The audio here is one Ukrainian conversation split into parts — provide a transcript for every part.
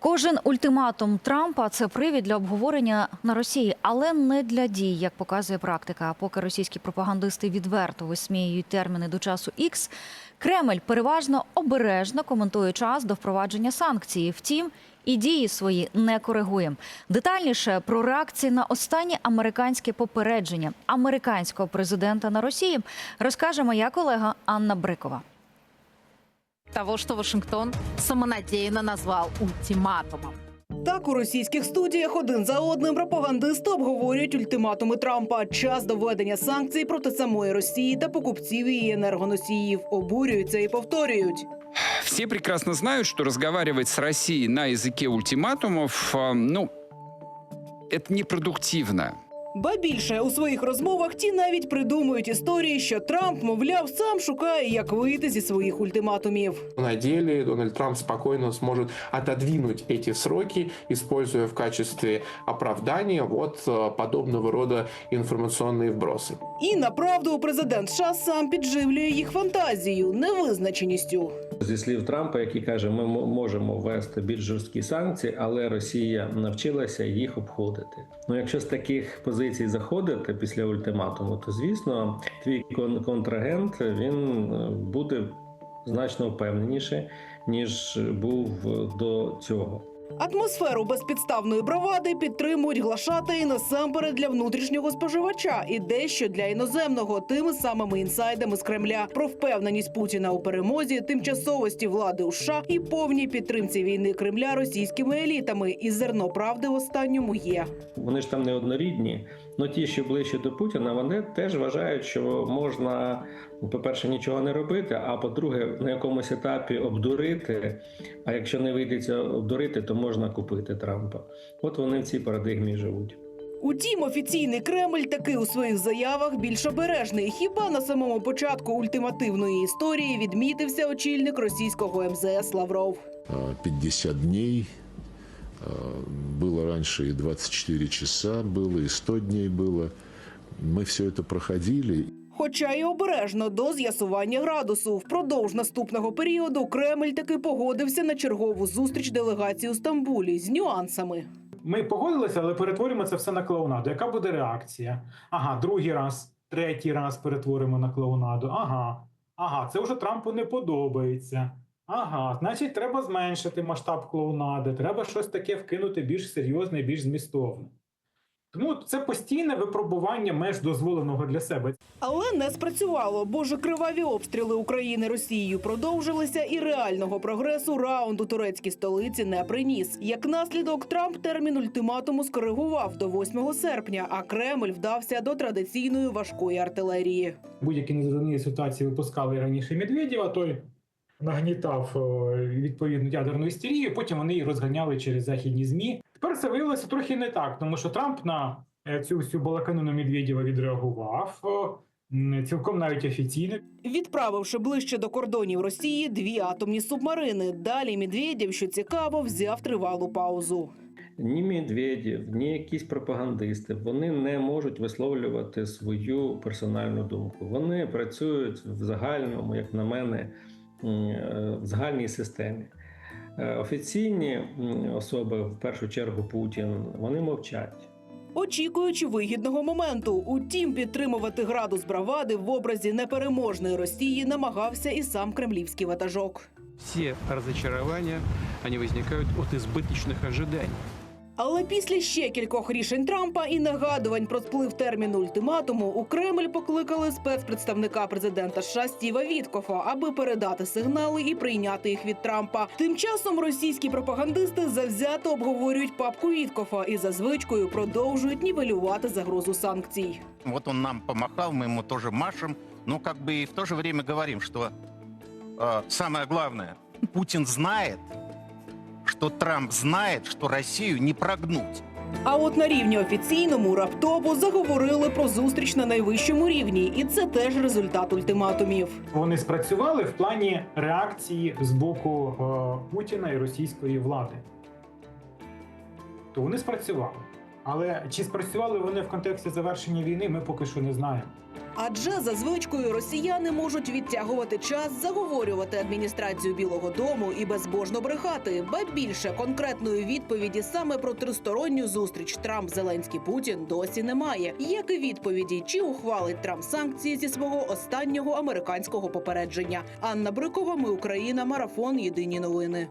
Кожен ультиматум Трампа це привід для обговорення на Росії, але не для дій, як показує практика. А Поки російські пропагандисти відверто висміюють терміни до часу Ікс, Кремль переважно обережно коментує час до впровадження санкцій. Втім, і дії свої не коригує. Детальніше про реакції на останнє американське попередження американського президента на Росії розкаже моя колега Анна Брикова того, что Вашингтон самонадеянно назвал ультиматумом. Так у російських студіях один за одним пропагандисти обговорюють ультиматуми Трампа. Час до введення санкцій проти самої Росії та покупців її енергоносіїв обурюються і повторюють. Все прекрасно знают, что разговаривать с Россией на языке ультиматумов, э, ну, это непродуктивно. Ба більше у своїх розмовах ті навіть придумують історії, що Трамп, мовляв, сам шукає, як вийти зі своїх ультиматумів. На деле Дональд Трамп спокойно сможет отодвинуть эти сроки, используя в качестве оправдания вот э, подобного рода информационные вбросы. І направду президент США сам підживлює їх фантазію, невизначеністю. Зі слів Трампа, який каже, ми можемо ввести більш жорсткі санкції, але Росія навчилася їх обходити. Ну, якщо з таких позицій заходити після ультиматуму, то звісно, твій контрагент він е, буде значно впевненіше, ніж був до цього. Атмосферу безпідставної бравади підтримують глашати насамперед для внутрішнього споживача і дещо для іноземного тими самими інсайдами з Кремля про впевненість Путіна у перемозі, тимчасовості влади у США і повній підтримці війни Кремля російськими елітами. І зерно правди в останньому є. Вони ж там не однорідні. Ну ті, що ближче до Путіна, вони теж вважають, що можна, по-перше, нічого не робити, а по-друге, на якомусь етапі обдурити. А якщо не вийдеться обдурити, то можна купити Трампа. От вони в цій парадигмі живуть. Утім, офіційний Кремль таки у своїх заявах більш обережний. Хіба на самому початку ультимативної історії відмітився очільник російського МЗС Лавров. а, 50 дней. А, Было раньше и 24 часа было, и 100 дней было. Мы все это проходили. Хоча й обережно до з'ясування градусу. Впродовж наступного періоду Кремль таки погодився на чергову зустріч делегації у Стамбулі з нюансами. Ми погодилися, але перетворюємо це все на клоунаду. Яка буде реакція? Ага, другий раз, третій раз перетворимо на клоунаду. Ага, ага, це вже Трампу не подобається. Ага, значить, треба зменшити масштаб клоунади, треба щось таке вкинути більш серйозне, більш змістовне. Тому це постійне випробування меж дозволеного для себе. Але не спрацювало, бо ж криваві обстріли України Росією продовжилися, і реального прогресу раунд у турецькій столиці не приніс. Як наслідок, Трамп термін ультиматуму скоригував до 8 серпня, а Кремль вдався до традиційної важкої артилерії. будь-які незрозумілі ситуації випускали раніше Медведєва, той нагнітав е, відповідну ядерну істерію, потім вони її розганяли через західні ЗМІ. Тепер це виявилося трохи не так, тому що Трамп на е, цю всю балаканину Медведєва відреагував е, цілком навіть офіційно. Відправивши ближче до кордонів Росії дві атомні субмарини. Далі Медведєв, що цікаво, взяв тривалу паузу. Ні Медведєв, ні якісь пропагандисти вони не можуть висловлювати свою персональну думку. Вони працюють в загальному, як на мене, в загальній системі. Е, Офіційні особи, в першу чергу Путін, вони мовчать. Очікуючи вигідного моменту, утім, підтримувати градус бравади в образі непереможної Росії намагався і сам кремлівський ватажок. все разочарования, они возникают от избыточных ожиданий. Але після ще кількох рішень Трампа і нагадувань про сплив терміну ультиматуму у Кремль покликали спецпредставника президента США Стіва Віткофа, аби передати сигнали і прийняти їх від Трампа. Тим часом російські пропагандисти завзято обговорюють папку Віткофа і за звичкою продовжують нівелювати загрозу санкцій. Вот он нам помахал, мы ему тоже машем, но как бы и в то же время говорим, что э, самое главное, Путин знает, что Трамп знает, что Россию не прогнуть. А от на рівні офіційному раптово заговорили про зустріч на найвищому рівні, і це теж результат ультиматумів. Вони спрацювали в плані реакції з боку е, Путіна і російської влади. То вони спрацювали. Але чи спрацювали вони в контексті завершення війни, ми поки що не знаємо. Адже за звичкою росіяни можуть відтягувати час, заговорювати адміністрацію Білого Дому і безбожно брехати. Ба більше конкретної відповіді саме про тристоронню зустріч Трамп Зеленський Путін досі немає. Як і відповіді, чи ухвалить Трамп санкції зі свого останнього американського попередження. Анна Брикова, ми Україна, марафон. Єдині новини.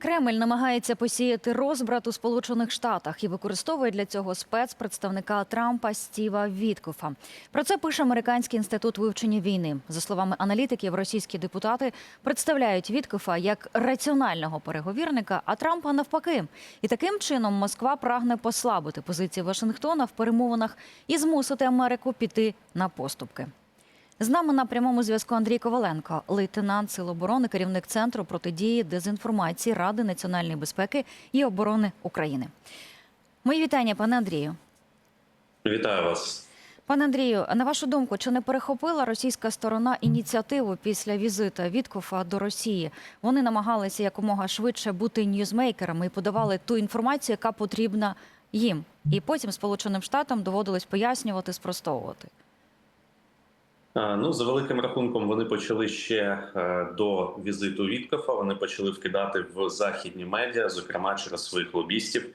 Кремль намагається посіяти розбрат у Сполучених Штатах і використовує для цього спецпредставника Трампа Стіва Віткофа. Про це пише Американський інститут вивчення війни. За словами аналітиків, російські депутати представляють Віткофа як раціонального переговірника, а Трампа навпаки. І таким чином Москва прагне послабити позиції Вашингтона в перемовинах і змусити Америку піти на поступки. З нами на прямому зв'язку Андрій Коваленко, лейтенант Сил оборони, керівник центру протидії дезінформації Ради національної безпеки і оборони України. Мої вітання, пане Андрію. Вітаю вас. Пане Андрію, на вашу думку, чи не перехопила російська сторона ініціативу після візита Віткофа до Росії? Вони намагалися якомога швидше бути ньюзмейкерами і подавали ту інформацію, яка потрібна їм. І потім Сполученим Штатам доводилось пояснювати, спростовувати. А, Ну, за великим рахунком, вони почали ще е, до візиту Віткофа. Вони почали вкидати в західні медіа, зокрема через своїх лобістів,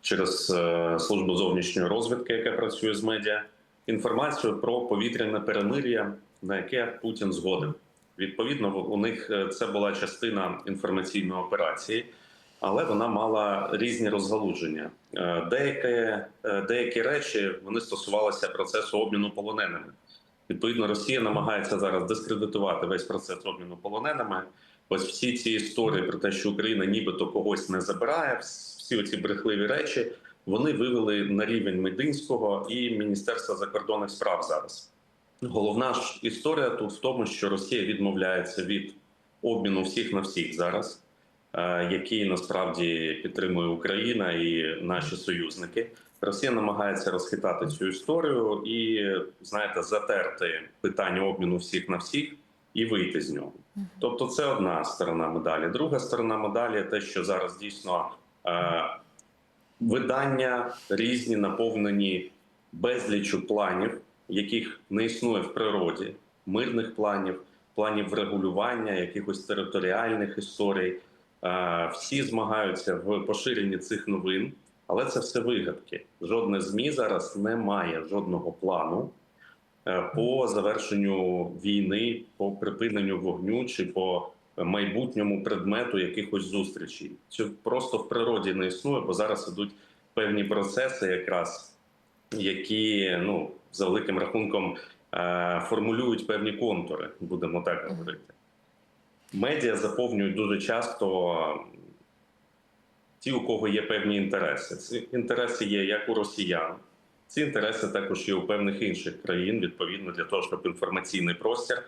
через е, службу зовнішньої розвідки, яка працює з медіа, інформацію про повітряне перемир'я, на яке Путін згоден. Відповідно, у них е, це була частина інформаційної операції, але вона мала різні розгалудження. Е, Деякі, е, деякі речі вони стосувалися процесу обміну полоненими. Відповідно, Росія намагається зараз дискредитувати весь процес обміну полоненими. Ось всі ці історії про те, що Україна нібито когось не забирає, всі ці брехливі речі вони вивели на рівень Мединського і Міністерства закордонних справ зараз. Головна ж історія тут в тому, що Росія відмовляється від обміну всіх на всіх зараз, е, який насправді підтримує Україна і наші союзники. Росія намагається розхитати цю історію і, знаєте, затерти питання обміну всіх на всіх і вийти з нього. Тобто, це одна сторона медалі. Друга сторона медалі те, що зараз дійсно е, видання різні наповнені безлічу планів, яких не існує в природі, мирних планів, планів врегулювання, якихось територіальних історій. Е, всі змагаються в поширенні цих новин. Але це все вигадки. Жодне змі зараз не має жодного плану е, по завершенню війни, по припиненню вогню чи по майбутньому предмету якихось зустрічей. Це просто в природі не існує, бо зараз ідуть певні процеси, якраз які ну за великим рахунком е, формулюють певні контури, будемо так говорити. Медіа заповнюють дуже часто ті, у кого є певні інтереси. Ці інтереси є як у росіян, ці інтереси також є у певних інших країн, відповідно для того, щоб інформаційний простір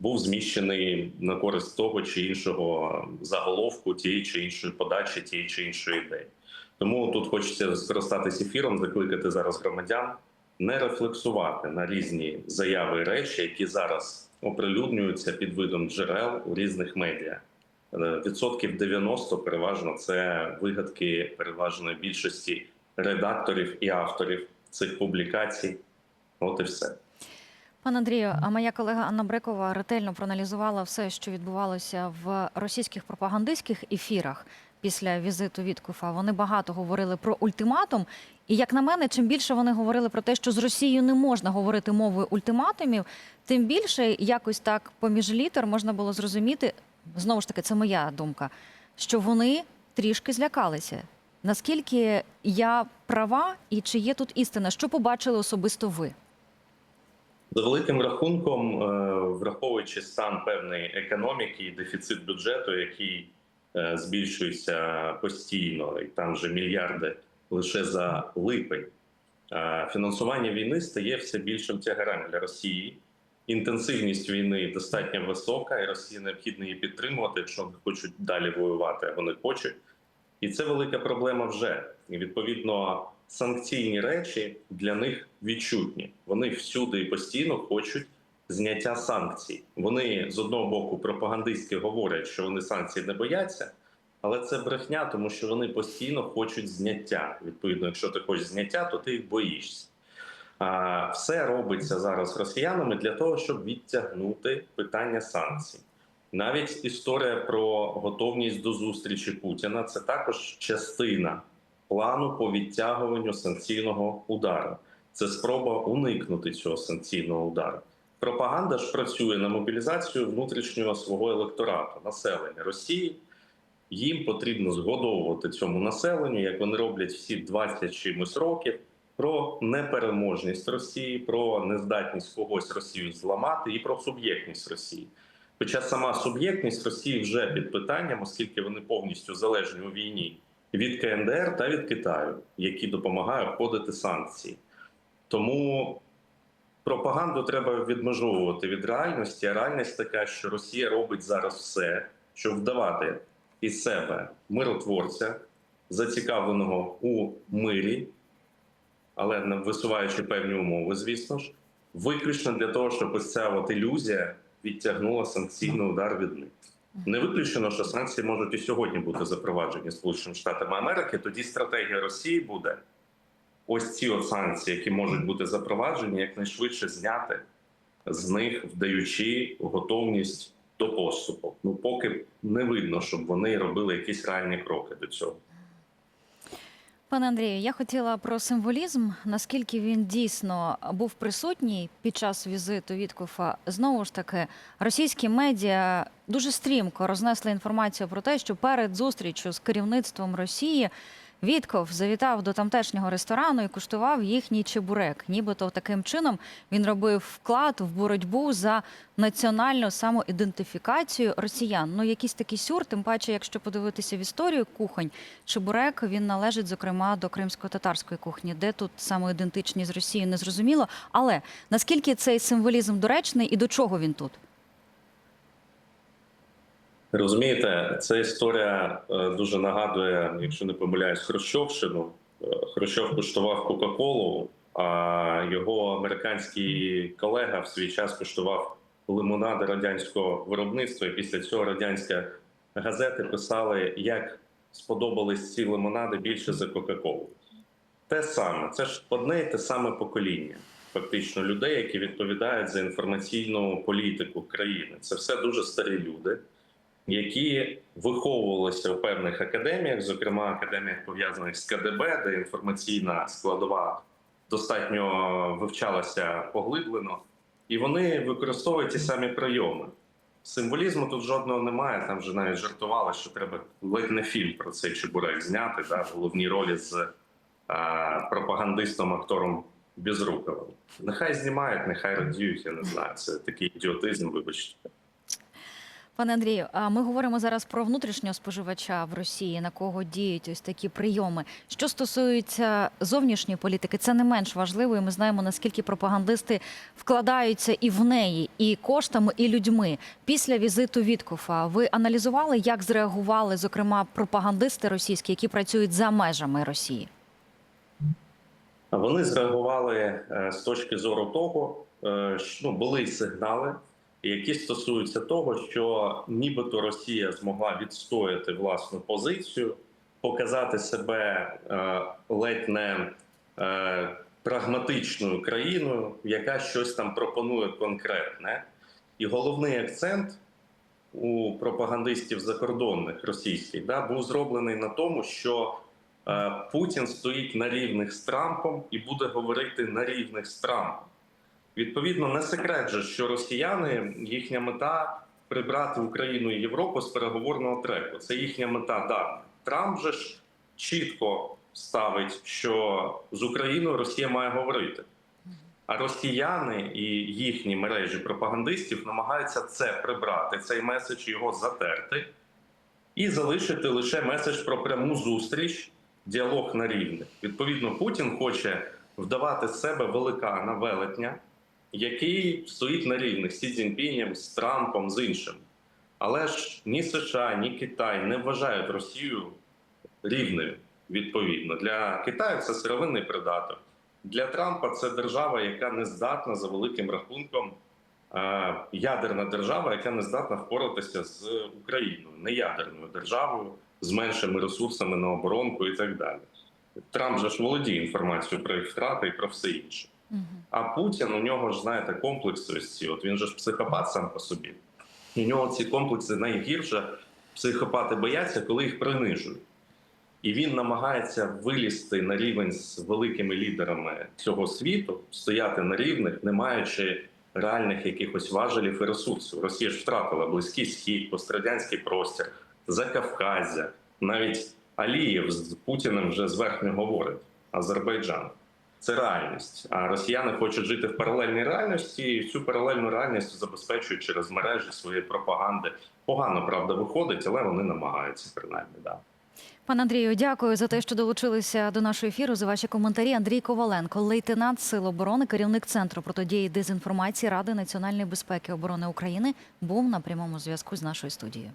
був зміщений на користь того чи іншого заголовку, тієї чи іншої подачі, тієї чи іншої ідеї. Тому тут хочеться скористатися ефіром, закликати зараз громадян не рефлексувати на різні заяви і речі, які зараз оприлюднюються під видом джерел у різних медіа. Е, відсотків 90 переважно це вигадки переважної більшості редакторів і авторів цих публікацій. От і все. Пане Андрію, а моя колега Анна Брекова ретельно проаналізувала все, що відбувалося в російських пропагандистських ефірах після візиту Віткофа. Вони багато говорили про ультиматум. І як на мене, чим більше вони говорили про те, що з Росією не можна говорити мовою ультиматумів, тим більше якось так поміж літер можна було зрозуміти, знову ж таки, це моя думка, що вони трішки злякалися. Наскільки я права, і чи є тут істина? Що побачили особисто ви? За великим рахунком, е, враховуючи стан певної економіки і дефіцит бюджету, який е, збільшується постійно, і там вже мільярди лише за липень, е, фінансування війни стає все більшим тягарем для Росії. Інтенсивність війни достатньо висока, і Росії необхідно її підтримувати, якщо вони хочуть далі воювати, а вони хочуть. І це велика проблема вже. І відповідно санкційні речі для них відчутні. Вони всюди і постійно хочуть зняття санкцій. Вони з одного боку пропагандистськи говорять, що вони санкцій не бояться, Але це брехня, тому що вони постійно хочуть зняття. Відповідно, якщо ти хочеш зняття, то ти їх боїшся. Все робиться зараз росіянами для того, щоб відтягнути питання санкцій. Навіть історія про готовність до зустрічі Путіна це також частина плану по відтягуванню санкційного удару. Це спроба уникнути цього санкційного удару. Пропаганда ж працює на мобілізацію внутрішнього свого електорату, населення Росії. Їм потрібно згодовувати цьому населенню, як вони роблять всі 20 чимось років, про непереможність Росії, про нездатність когось Росію зламати і про суб'єктність Росії. Хоча сама суб'єктність Росії вже під питанням, оскільки вони повністю залежні у війні від КНДР та від Китаю, які допомагають обходити санкції. Тому пропаганду треба відмежовувати від реальності. А реальність така, що Росія робить зараз все, щоб вдавати із себе миротворця, зацікавленого у мирі, але висуваючи певні умови, звісно ж, виключно для того, щоб ось ця от ілюзія відтягнула санкційний удар від них. Не виключено, що санкції можуть і сьогодні бути запроваджені Сполученими Штатами Америки. Тоді стратегія Росії буде ось ці от санкції, які можуть бути запроваджені, якнайшвидше зняти з них, вдаючи готовність до поступу. Ну поки не видно, щоб вони робили якісь реальні кроки до цього. Пане Андрію, я хотіла про символізм, наскільки він дійсно був присутній під час візиту Віткофа. Знову ж таки, російські медіа дуже стрімко рознесли інформацію про те, що перед зустрічю з керівництвом Росії Вітков завітав до тамтешнього ресторану і куштував їхній чебурек. Нібито таким чином він робив вклад в боротьбу за національну самоідентифікацію росіян. Ну, якийсь такий сюр, тим паче, якщо подивитися в історію кухонь, чебурек він належить, зокрема, до кримсько-татарської кухні, де тут самоідентичність з Росією незрозуміло. Але наскільки цей символізм доречний і до чого він тут? Розумієте, ця історія е, дуже нагадує, якщо не помиляюсь, Хрущовщину. Е, Хрущов куштував Кока-Колу, а його американський колега в свій час куштував лимонади радянського виробництва. І після цього радянські газети писали, як сподобались ці лимонади більше за Кока-Колу. Те саме, це ж одне і те саме покоління. Фактично людей, які відповідають за інформаційну політику країни. Це все дуже старі люди які виховувалися в певних академіях, зокрема академіях пов'язаних з КДБ, де інформаційна складова достатньо вивчалася поглиблено, і вони використовують ті самі прийоми. Символізму тут жодного немає. Там вже навіть жартували, що треба ледь не фільм про цей чебурек зняти да, в головній ролі з а, пропагандистом, актором Безруковим. Нехай знімають, нехай радіють. Я не знаю. Це такий ідіотизм, вибачте. Пане Андрію, а ми говоримо зараз про внутрішнього споживача в Росії, на кого діють ось такі прийоми. Що стосується зовнішньої політики, це не менш важливо. і Ми знаємо наскільки пропагандисти вкладаються і в неї, і коштами, і людьми. Після візиту Віткофа ви аналізували, як зреагували, зокрема, пропагандисти російські, які працюють за межами Росії? Вони зреагували е, з точки зору того, е, що ну, були сигнали, які стосуються того, що нібито Росія змогла відстояти власну позицію, показати себе е, ледь не е, прагматичною країною, яка щось там пропонує конкретне. І головний акцент у пропагандистів закордонних російських да, був зроблений на тому, що е, Путін стоїть на рівних з Трампом і буде говорити на рівних з Трампом. Відповідно, не секрет же, що росіяни їхня мета прибрати Україну і Європу з переговорного треку. Це їхня мета давня. Трамп же ж чітко ставить, що з Україною Росія має говорити. А росіяни і їхні мережі пропагандистів намагаються це прибрати, цей меседж його затерти і залишити лише меседж про пряму зустріч, діалог на рівних. Відповідно, Путін хоче вдавати з себе великана велетня який стоїть на рівних з Цзіньпінем, з Трампом, з іншим. Але ж ні США, ні Китай не вважають Росію рівною відповідно. Для Китаю це сировинний придаток. Для Трампа це держава, яка не здатна за великим рахунком, е, ядерна держава, яка не здатна впоратися з Україною, не ядерною державою, з меншими ресурсами на оборонку і так далі. Трамп же ж володіє інформацією про їх втрати і про все інше. А Путін у нього ж знаєте комплекси. От він же ж психопат сам по собі. У нього ці комплекси найгірше. Психопати бояться, коли їх принижують. І він намагається вилізти на рівень з великими лідерами цього світу, стояти на рівних, не маючи реальних якихось важелів і ресурсів. Росія ж втратила близький схід, пострадянський простір, Закавказя. Навіть Алієв з Путіним вже зверхньо говорить Азербайджан. Це реальність. А росіяни хочуть жити в паралельній реальності, і цю паралельну реальність забезпечують через мережі своєї пропаганди. Погано правда виходить, але вони намагаються принаймні. Да. Пане Андрію, дякую за те, що долучилися до нашого ефіру. За ваші коментарі. Андрій Коваленко, лейтенант Сил оборони, керівник центру протидії дезінформації Ради національної безпеки і оборони України, був на прямому зв'язку з нашою студією.